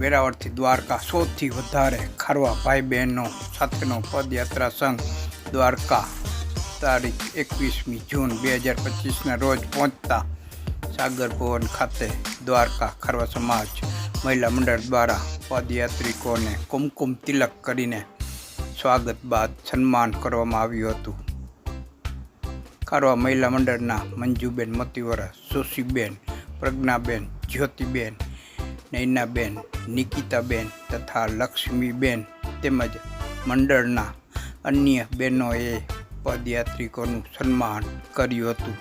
વેરાવળથી દ્વારકા સૌથી વધારે ખારવા ભાઈ બહેનો સાથેનો પદયાત્રા સંઘ દ્વારકા, તારીખ એકવીસમી જૂન બે હજાર પચીસના રોજ પહોંચતા સાગર ભવન ખાતે દ્વારકા ખારવા સમાજ મહિલા મંડળ દ્વારા પદયાત્રિકોને કુમકુમ તિલક કરીને સ્વાગત બાદ સન્માન કરવામાં આવ્યું હતું. ખારવા મહિલા મંડળના મંજુબેન મતિવરા સુશીબેન પ્રજ્ઞાબેન, જ્યોતિબેન નૈનાબેન નિકિતાબેન તથા લક્ષ્મીબેન તેમજ મંડળના અન્ય બહેનોએ પદયાત્રિકોનું સન્માન કર્યું હતું.